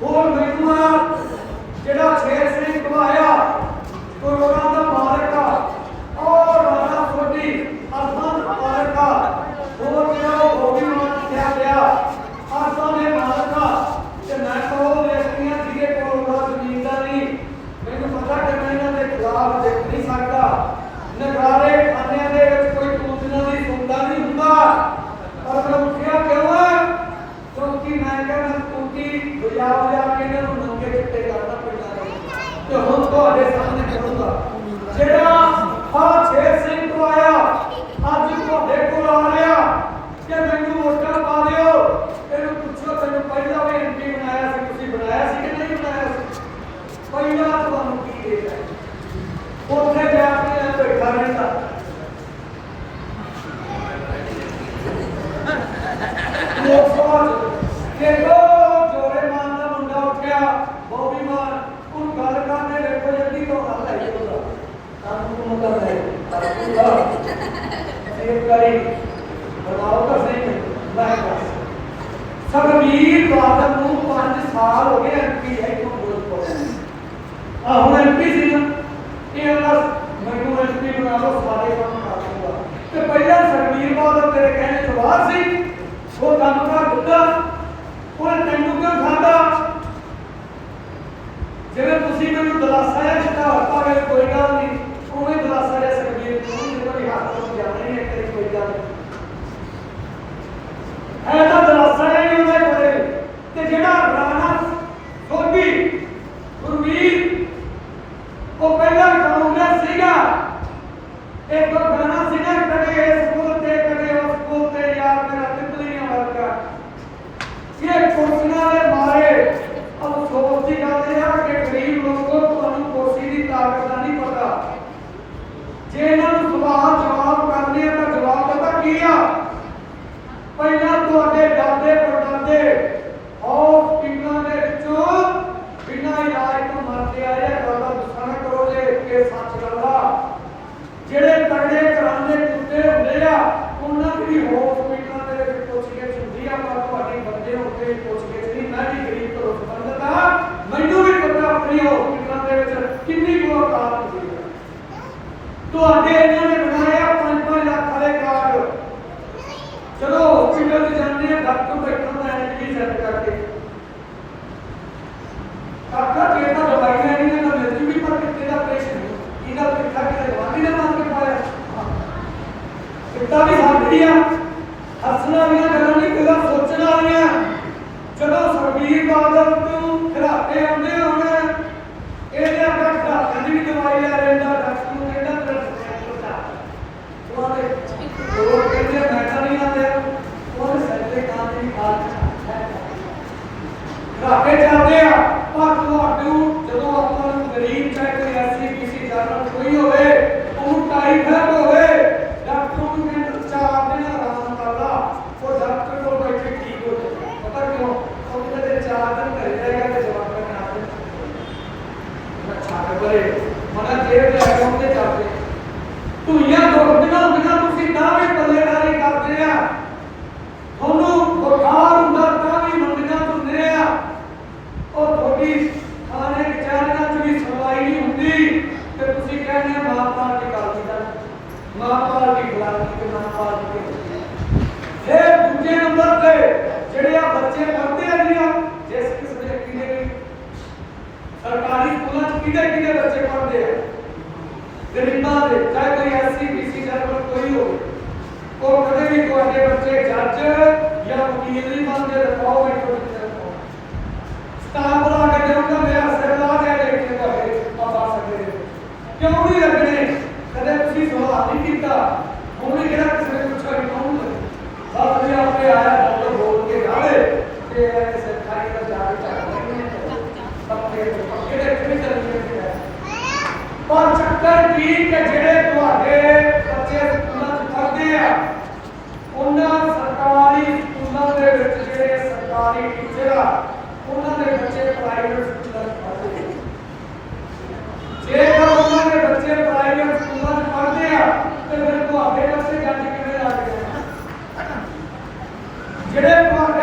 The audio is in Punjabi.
Or ਮੈਂ ਕਹਿੰਦਾ ਟੂਟੀ ਕੇ ਇਹਨਾਂ ਨੂੰ ਨੰਗੇ ਚਿੱਟੇ ਕਰਨਾ ਪੈਂਦਾ ਹੈ। ਤੇ ਹੁਣ ਤੁਹਾਡੇ ਸਾਹਮਣੇ ਕਰੂੰਗਾ ਜਿਹੜਾ ਆ ਛੇ ਸਿੰਘ ਤੋਂ ਆਇਆ, ਅੱਜ ਤੁਹਾਡੇ ਕੋਲ ਆ ਰਿਹਾ, ਕਿ ਮੈਨੂੰ ਵੋਟਾਂ ਪਾ ਦਿਓ। ਇਹਨੂੰ ਪੁੱਛੋ, ਤੈਨੂੰ ਪਹਿਲਾਂ ਵੀ ਐਮਪੀ ਬਣਾਇਆ ਸੀ, ਤੁਸੀਂ ਬਣਾਇਆ ਸੀ ਕਿ ਨਹੀਂ ਬਣਾਇਆ ਸੀ? ਪਹਿਲਾਂ ਤੁਹਾਨੂੰ ਕੀ ਦੇ ਉੱਥੇ ਜਾ ਕੇ ਬੈਠਾ ਰਹਿੰਦਾ ਲੋਕ ਸਭਾ ਚ ਦੇਖੋ ਜੋਰੇ ਮਾਨ ਦਾ ਮੁੰਡਾ ਉੱਠਿਆ ਬੋਬੀ ਮਾਨ ਉਹ ਗੱਲ ਕਰਨੇ ਦੇਖੋ ਜੱਦੀ ਤੋਂ ਗੱਲ ਹੈ ਉਹਦਾ ਕੰਮ ਨੂੰ ਕਰ ਰਿਹਾ ਸੇਵ ਕਰੀ। ਬਣਾਓ ਤਾਂ ਸਹੀ। ਮੈਂ ਬਸ। ਬਾਦਲ ਨੂੰ 5 ਸਾਲ ਹੋ ਗਏ ਐਮਪੀ ਹੈ ਤੋਂ ਬੋਲ ਪਾ ਆ ਹੁਣ ਐਮਪੀ ਸੀ ਨਾ ਇਹ ਉਹਨਾਂ ਮੈਨੂੰ ਐਮਪੀ ਬਣਾ ਲਓ, ਸਾਰੇ ਕੰਮ ਕਰ ਦੂੰਗਾ। ਤੇ ਪਹਿਲਾਂ ਸਗਵੀਰ ਬਾਦਲ ਤੇਰੇ ਕਹਿਣੇ ਤੋਂ ਬਾਹਰ ਸੀ, ਉਹ ਕੰਮ ਕਰ ਦਿੱਤਾ। ਉਹਨੇ ਤੈਨੂੰ ਕਿਉਂ ਖਾਦਾ ਜਿਵੇਂ ਤੁਸੀਂ ਮੈਨੂੰ ਦਲਾਸਾ ਜਾਂ ਚਿਤਾਰਤਾ ਵੇ ਕੋਈ ਗੱਲ ਨਹੀਂ ਉਵੇਂ ਦਲਾਸਾ ਜਾਂ ਸਗਵੀਰ ਨੂੰ ਜਿਹੜਾ ਵੀ ਹੱਥ ਤੋਂ ਜਾਣਾ ਹੀ ਹੈ ਕਰੀ ਕੋਈ ਗੱਲ ਨਹੀਂ ਹੈ ਤਾਂ ਦਲਾਸਾ ਹੀ ਉਹਦੇ ਕੋਲੇ ਤੇ ਜਿਹੜਾ ਰਾਣਾ ਸੋਢੀ ਗੁਰਵੀਰ ਉਹ ਪਹਿਲਾਂ ਕਾਂਗਰਸ ਸੀਗਾ ਇੱਕ ਗਾਣਾ ਸੀਗਾ ਕਦੇ ਇਸ ਪੁੱਲ ਤੇ ਕਦੇ ਉਸ ਪੁੱਲ ਤੇ ਯਾਰ ਮੇਰਾ ਤਿਤਲੀਆਂ ਵਰਗਾ ਇਹ ਕੁਰਸੀਆਂ ਦੇ ਮਾਰੇ ਅਫਸੋਸ ਦੀ ਗੱਲ ਇਹ ਆ ਕਿ ਗਰੀਬ ਲੋਕੋ ਤੁਹਾਨੂੰ ਕੁਰਸੀ ਦੀ ਤਾਕਤ ਦਾ ਨਹੀਂ ਪਤਾ ਜੇ ਇਹਨਾਂ ਨੂੰ ਸਵਾਲ ਜਵਾਬ ਕਰਨੇ ਆ ਤਾਂ ਜਵਾਬ ਪਹਿਲਾਂ ਤੁਹਾਡੇ ਦਾਦੇ ਪੜਦਾਦੇ ਹਸਪੀਟਲਾਂ ਦੇ ਵਿੱਚੋਂ ਬਿਨਾਂ ਇਲਾਜ ਤੋਂ ਮਰਦੇ ਆਏ ਆ ਗੱਲ ਦਾ ਗੁੱਸਾ ਕਰੋ ਜੇ ਇਹ ਸੱਚ ਗੱਲ ਆ। ਜਿਹੜੇ ਤਗੜੇ ਘਰਾਂ ਕੁੱਤੇ ਹੁੰਦੇ ਆ, ਉਹਨਾਂ ਦੀ ਹਸਪੀਟਲਾਂ ਦੇ ਵਿੱਚ ਪੁੱਛਗਿੱਛ ਹੁੰਦੀ ਆ ਪਰ ਤੁਹਾਡੇ ਬੰਦੇ ਉੱਤੇ ਪੁੱਛਗਿੱਛ ਨਹੀਂ, ਮੈਂ ਵੀ ਗਰੀਬ ਘਰੋਂ ਸੰਬੰਧਤ ਆ ਮੈਨੂੰ ਵੀ ਪਤਾ ਆਪਣੀ ਹਸਪੀਟਲਾਂ ਦੇ ਵਿੱਚ ਕਿੰਨੀ ਕੁ ਔਕਾਤ ਹੁੰਦੀ ਆ। ਤੁਹਾਡੇ ਇਹਨਾਂ ਨੇ ਬਣਾਇਆ 5-5 ਲੱਖ ਵਾਲੇ ਕਾਰਡ ਚਲੋ ਹਸਪੀਟਲ 'ਚ ਜਾਂਦੇ ਆ ਡਾਕਟਰ ਬੈਠਣ ਦਾ ਐਂਟਰੀ ਸੈੱਟ ਕਰਕੇ ਕਾਕਾ ਜੇ ਤਾਂ ਦਵਾਈ ਲੈਣੀ ਹੈ ਤਾਂ ਮਿਲ ਜੂਗੀ ਪਰ ਕਿਤੇ ਦਾ ਆਪਰੇਸ਼ਨ ਇਹਦਾ ਪਿੱਠਾ ਕਿਤੇ ਗਵਾਂਢੀ ਨੇ ਮਾਰ ਕੇ ਪਾਇਆ ਕਿੱਦਾਂ ਵੀ ਸਾਡੀ ਆ ਹੱਸਣ ਵਾਲੀਆਂ ਗੱਲਾਂ ਨਹੀਂ ਕਿਹਦਾ ਸੋਚਣ ਵਾਲੀਆਂ। ਜਦੋਂ ਸਰਬੀਰ ਬਾਦਲ ਨੂੰ ਖਿਲਾਤੇ ਆਉਂਦੇ ਹੋਣ ਇਹਦੇ ਅੱਗੇ ਖਿਲਾਤੇ ਦੀ ਵੀ ਦਵਾਈ ਲੈ ਲੈਂਦਾ ਡਾਕਟਰ ਨੂੰ ਕਹਿੰਦਾ ਤੇਰਾ ਸੈਂਟਰ ਦਾ ਉਹਦੇ ਉਹ ਕਹਿੰਦੇ ਮੈਂ ਤਾਂ ਨਹੀਂ ਆਉਂਦੇ। ਉਹਦੇ ਸੈਂਟਰ ਕਾਂ ਦੀ ਬਾਤ ਰਾਕੇ ਜਾਂਦੇ ਆ, ਪਰ ਤੁਹਾਨੂੰ ਜਦੋਂ ਆਪਾਂ ਨੂੰ ਗਰੀਬ ਚਾਹੇ ਕੋਈ ਐਸੀ ਕਿਸੇ ਜਨਰਲ ਕੋਈ ਹੋਵੇ ਉਹਨੂੰ ਟਾਈਫਾਇਡ ਹੋਵੇ ਡਾਕਟਰ ਨੂੰ ਕਹਿੰਦਾ ਚਾਰ ਦਿਨ ਆਰਾਮ ਕਰ ਲਾ ਉਹ ਡਾਕਟਰ ਕੋਲ ਬੈਠੇ ਠੀਕ ਹੋ ਜਾਏ ਪਤਾ ਕਿਉਂ ਉਹ ਕਹਿੰਦੇ ਤੇ ਚਾਰ ਦਿਨ ਘਰੇ ਰਹੇਗਾ ਤੇ ਜਵਾਬ ਕਰਨਾ ਆਪ ਅੱਛਾ ਕਰੇ ਮਨਾ ਜੇਬ ਦੇ ਅਕਾਊਂਟ ਤੇ ਚੱਲਦੇ ਧੂਈਆਂ ਦੁਖਦੀਆਂ ਹੁੰਦੀਆਂ ਤੁਸੀਂ ਤਾਂ ਵੀ ਪੱਲੇਦਾਰੀ ਕਰਦੇ ਆ ਤੁਹਾਨੂੰ ਬੁਖਾਰ ਹੁੰਦਾ ਤਾਂ ਵੀ ਮੰਡੀਆਂ ਧੁੰਦੇ ਆ ਉਹ ਤੁਹਾਡੀ ਖਾਣੇ ਵਿਚਾਰਿਆਂ 'ਚ ਵੀ ਸੁਣਵਾਈ ਨਹੀਂ ਹੁੰਦੀ ਤੇ ਤੁਸੀਂ ਕਹਿੰਦੇ ਆ ਮਾਂ ਪਾਰਟੀ ਕਰ ਦਿੱਤਾ ਮਾਂ ਪਾਰਟੀ ਖਿਲਾਫੀ ਤੇ ਮਾਂ ਪਾਰਟੀ ਫਿਰ ਦੂਜੇ ਨੰਬਰ ਤੇ ਜਿਹੜੇ ਆ ਬੱਚੇ ਪੜ੍ਹਦੇ ਆ ਜਿਹੜੀਆਂ ਜਿਸ ਕਿਸਮ ਦੇ ਕਿਹਦੇ ਵੀ ਸਰਕਾਰੀ ਸਕੂਲਾਂ 'ਚ ਕਿਹਦੇ ਕਿਹਦੇ ਬੱਚੇ ਪੜ੍ਹਦੇ ਆ ਗਰੀਬਾਂ ਦੇ ਚਾਹੇ ਕੋਈ ਐਸਸੀ ਬੀਸੀ ਜਨਰਲ ਕੋਈ ਹੋਵੇ ਉਹ ਕਦੇ ਵੀ ਤੁਹਾਡੇ ਬੱਚੇ ਜੱਜ ਜਾਂ ਵਕੀਲ ਨਹੀਂ ਬਣਦੇ ਰਖਾਓ ਬੈਠੋ ਜਿੱਥੇ ਰਖਾਓ ਸਟਾਫ ਲਾ ਕੇ ਦੇਊਂਗਾ ਮੇਰਾ ਸਿਰ ਲਾ ਦੇ ਦੇਖ ਕੇ ਤੁਹਾਡੇ ਬਾਬਾ ਸਕਦੇ ਕਿਉਂ ਨਹੀਂ ਲੱਗਣੇ ਕਦੇ ਤੁਸੀਂ ਸਵਾਲ ਨਹੀਂ ਕੀਤਾ। ਹੁਣ ਵੀ ਕਿਹੜਾ ਕਿਸੇ ਨੇ ਪੁੱਛਿਆ ਵੀ ਕੌਣ ਹੈ ਬਸ ਵੀ ਆਪੇ ਆਇਆ, ਡਾਕਟਰ ਬੋਲ ਕੇ ਜਾਵੇ ਤੇ ਇਹ ਸਰਕਾਰੀ ਦਾ ਜਾ ਕੇ ਚੱਕ ਲੈਣੇ ਪੱਕੇ ਕਿਹੜੇ ਕਿਹੜੇ ਚੱਲਦੇ ਹੈ ਪਰ ਚੱਕਰ ਕੀ ਕਿ ਜਿਹੜੇ ਤੁਹਾਡੇ ਬੱਚੇ ਸਕੂਲਾਂ 'ਚ ਪੜ੍ਹਦੇ ਆ, ਉਹਨਾਂ ਸਰਕਾਰੀ ਸਕੂਲਾਂ ਦੇ ਵਿੱਚ ਜਿਹੜੇ ਸਰਕਾਰੀ ਟੀਚਰ ਆ, ਉਹਨਾਂ ਦੇ ਬੱਚੇ ਪ੍ਰਾਈਵੇਟ Crê